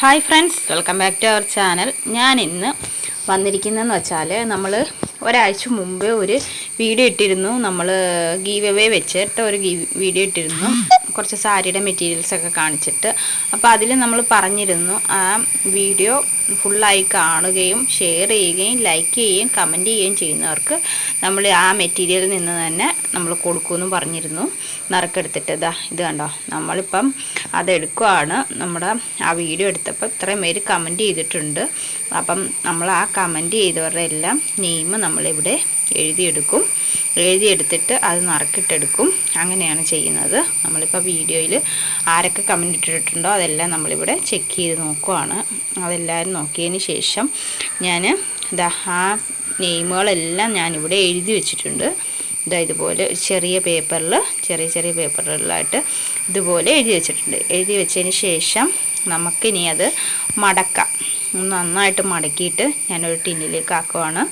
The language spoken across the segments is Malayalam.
Hi friends welcome back to our channel. ഞാൻ ഇന്ന് വന്നിരിക്കുന്നതെന്ന് വെച്ചാൽ നമ്മൾ ഒരാഴ്ച മുമ്പേ ഒരു വീഡിയോ ഇട്ടിരുന്നു. നമ്മൾ ഗീവ് വെച്ചിട്ട് ഒരു വീഡിയോ ഇട്ടിരുന്നു. കുറച്ച് സാരിയുടെ മെറ്റീരിയൽസൊക്കെ കാണിച്ചിട്ട്. അപ്പോൾ അതിൽ നമ്മൾ പറഞ്ഞിരുന്നു ആ വീഡിയോ ഫുള്ളായി കാണുകയും ഷെയർ ചെയ്യുകയും ലൈക്ക് ചെയ്യുകയും കമന്റ് ചെയ്യുകയും ചെയ്യുന്നവർക്ക് നമ്മൾ ആ മെറ്റീരിയലിൽ നിന്ന് തന്നെ നമ്മൾ കൊടുക്കുമെന്ന് പറഞ്ഞിരുന്നു. നറുക്കെടുത്തിട്ട് ഇതാ ഇത് കണ്ടോ? നമ്മളിപ്പം അതെടുക്കുവാണ്. നമ്മുടെ ആ വീഡിയോ എടുത്തപ്പോൾ ഇത്രയും പേര് കമന്റ് ചെയ്തിട്ടുണ്ട്. അപ്പം നമ്മൾ ആ കമന്റ് ചെയ്തവരുടെ എല്ലാം നെയിം നമ്മളിവിടെ എഴുതിയെടുക്കും. എഴുതിയെടുത്തിട്ട് അത് നറുക്കിട്ടെടുക്കും. അങ്ങനെയാണ് ചെയ്യുന്നത്. നമ്മളിപ്പോൾ വീഡിയോയിൽ ആരൊക്കെ കമന്റ് ഇട്ടിട്ടുണ്ടോ അതെല്ലാം നമ്മളിവിടെ ചെക്ക് ചെയ്ത് നോക്കുവാണ്. അതെല്ലാവരും നോക്കിയതിന് ശേഷം ഞാൻ ഇതാ ആ നെയിമുകളെല്ലാം ഞാനിവിടെ എഴുതി വെച്ചിട്ടുണ്ട്. ഇതാ ഇതുപോലെ ചെറിയ പേപ്പറിൽ ചെറിയ ചെറിയ പേപ്പറുകളിലായിട്ട് ഇതുപോലെ എഴുതി വെച്ചിട്ടുണ്ട്. എഴുതി വെച്ചതിന് ശേഷം നമുക്കിനി അത് മടക്കാം. നന്നായിട്ട് മടക്കിയിട്ട് ഞാനൊരു ടിന്നിലേക്ക് ആക്കുവാണ്.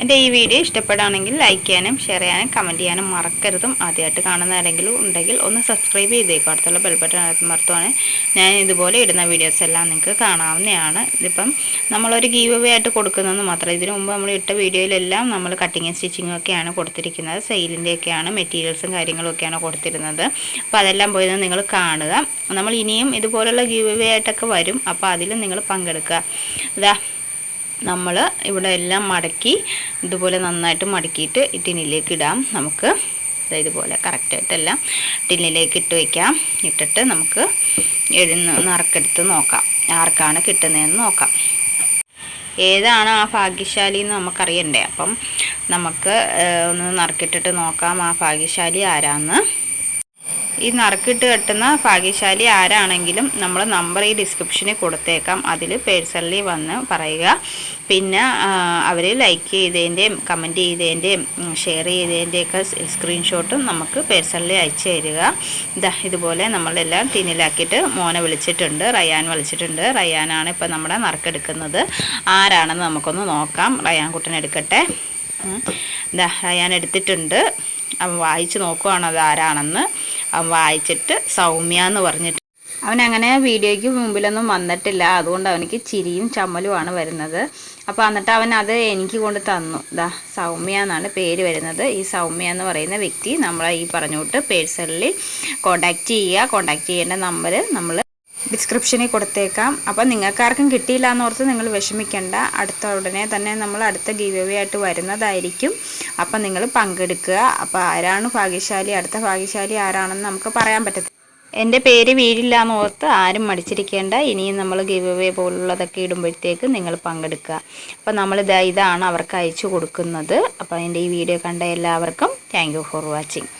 എന്റെ ഈ വീഡിയോ ഇഷ്ടപ്പെടുകയാണെങ്കിൽ ലൈക്ക് ചെയ്യാനും ഷെയർ ചെയ്യാനും കമന്റ് ചെയ്യാനും മറക്കരുതും. ആദ്യമായിട്ട് കാണുന്ന ആരെങ്കിലും ഉണ്ടെങ്കിൽ ഒന്ന് സബ്സ്ക്രൈബ് ചെയ്തേക്കും. അടുത്തുള്ള ബെൽബട്ടൺ മറത്തുവാണ്. ഞാൻ ഇതുപോലെ ഇടുന്ന വീഡിയോസ് എല്ലാം നിങ്ങൾക്ക് കാണാവുന്നതാണ്. ഇതിപ്പം നമ്മളൊരു ഗീവ് അവേ ആയിട്ട് കൊടുക്കുന്നതെന്ന് മാത്രമേ ഇതിനു മുമ്പ് നമ്മൾ ഇട്ട വീഡിയോയിലെല്ലാം നമ്മൾ കട്ടിങ്ങും സ്റ്റിച്ചിങ്ങും ഒക്കെയാണ് കൊടുത്തിരിക്കുന്നത്. സെയിലിന്റെയൊക്കെയാണ് മെറ്റീരിയൽസും കാര്യങ്ങളും ഒക്കെയാണ് കൊടുത്തിരുന്നത്. അപ്പോൾ അതെല്ലാം പോയത് നിങ്ങൾ കാണുക. നമ്മൾ ഇനിയും ഇതുപോലുള്ള ഗീവ് അവേ ആയിട്ടൊക്കെ വരും. അപ്പോൾ അതിലും നിങ്ങൾ പങ്കെടുക്കുക. ഇതാ നമ്മൾ ഇവിടെ എല്ലാം മടക്കി ഇതുപോലെ നന്നായിട്ട് മടക്കിയിട്ട് ടിന്നിലേക്ക് ഇടാം. നമുക്ക് ഇതുപോലെ കറക്റ്റായിട്ടെല്ലാം ടിന്നിലേക്ക് ഇട്ട് വയ്ക്കാം ഇട്ടിട്ട് നമുക്ക് എഴുന്ന നറുക്കെടുത്ത് നോക്കാം. ആർക്കാണ് കിട്ടുന്നതെന്ന് നോക്കാം. ഏതാണ് ആ ഭാഗ്യശാലി എന്ന് നമുക്കറിയണ്ടേ? അപ്പം നമുക്ക് ഒന്ന് നറുക്കിട്ടിട്ട് നോക്കാം ആ ഭാഗ്യശാലി ആരാന്ന്. ഈ നറുക്കിട്ട് കെട്ടുന്ന ഭാഗ്യശാലി ആരാണെങ്കിലും നമ്മൾ നമ്പർ ഈ ഡിസ്ക്രിപ്ഷനിൽ കൊടുത്തേക്കാം. അതിൽ പേഴ്സണലി വന്ന് പറയുക. പിന്നെ അവർ ലൈക്ക് ചെയ്തതിന്റെയും കമന്റ് ചെയ്തതിന്റെയും ഷെയർ ചെയ്തതിന്റെയൊക്കെ സ്ക്രീൻഷോട്ടും നമുക്ക് പേഴ്സണലി അയച്ചു തരിക. ഇതാ ഇതുപോലെ നമ്മളെല്ലാം ടിന്നിലാക്കിയിട്ട് മോനെ വിളിച്ചിട്ടുണ്ട് റയാൻ വിളിച്ചിട്ടുണ്ട്. റയാനാണ് ഇപ്പോൾ നമ്മുടെ നറുക്കെടുക്കുന്നത്. ആരാണെന്ന് നമുക്കൊന്ന് നോക്കാം. റയാൻ കുട്ടനെടുക്കട്ടെ ഇതാ റയാൻ എടുത്തിട്ടുണ്ട്. വായിച്ച് നോക്കുവാണ് അത് ആരാണെന്ന്. വായിച്ചിട്ട് സൗമ്യ എന്ന് പറഞ്ഞിട്ട്. അവൻ അങ്ങനെ വീഡിയോയ്ക്ക് മുമ്പിലൊന്നും വന്നിട്ടില്ല. അതുകൊണ്ട് അവനിക്ക് ചിരിയും ചമ്മലുമാണ് വരുന്നത്. അപ്പോൾ എന്നിട്ട് അവൻ അത് എനിക്ക് കൊണ്ട് തന്നു. ദാ സൗമ്യ എന്നാണ് പേര് വരുന്നത്. ഈ സൗമ്യ എന്ന് പറയുന്ന വ്യക്തി നമ്മളെ ഈ പറഞ്ഞുകൊണ്ട് പേഴ്സണലി കോണ്ടാക്ട് ചെയ്യുക. കോണ്ടാക്ട് ചെയ്യേണ്ട നമ്പർ നമ്മൾ ഡിസ്ക്രിപ്ഷനിൽ കൊടുത്തേക്കാം. അപ്പോൾ നിങ്ങൾക്കാർക്കും കിട്ടിയില്ല എന്നോർത്ത് നിങ്ങൾ വിഷമിക്കേണ്ട. അടുത്ത ഉടനെ തന്നെ നമ്മൾ അടുത്ത ഗീവ് ആയിട്ട് വരുന്നതായിരിക്കും. അപ്പം നിങ്ങൾ പങ്കെടുക്കുക. അപ്പോൾ ആരാണ് ഭാഗ്യശാലി? അടുത്ത ഭാഗ്യശാലി ആരാണെന്ന് നമുക്ക് പറയാൻ പറ്റത്തില്ല. എന്റെ പേര് വീഴില്ല എന്ന് ഓർത്ത് ആരും മടിച്ചിരിക്കേണ്ട. ഇനിയും നമ്മൾ ഗീവ് അവേ പോലുള്ളതൊക്കെ ഇടുമ്പോഴത്തേക്ക് നിങ്ങൾ പങ്കെടുക്കുക. അപ്പോൾ നമ്മൾ ഇതാ ഇതാണ് അവർക്ക് അയച്ചു കൊടുക്കുന്നത്. അപ്പോൾ എന്റെ ഈ വീഡിയോ കണ്ട എല്ലാവർക്കും താങ്ക് ഫോർ വാച്ചിങ്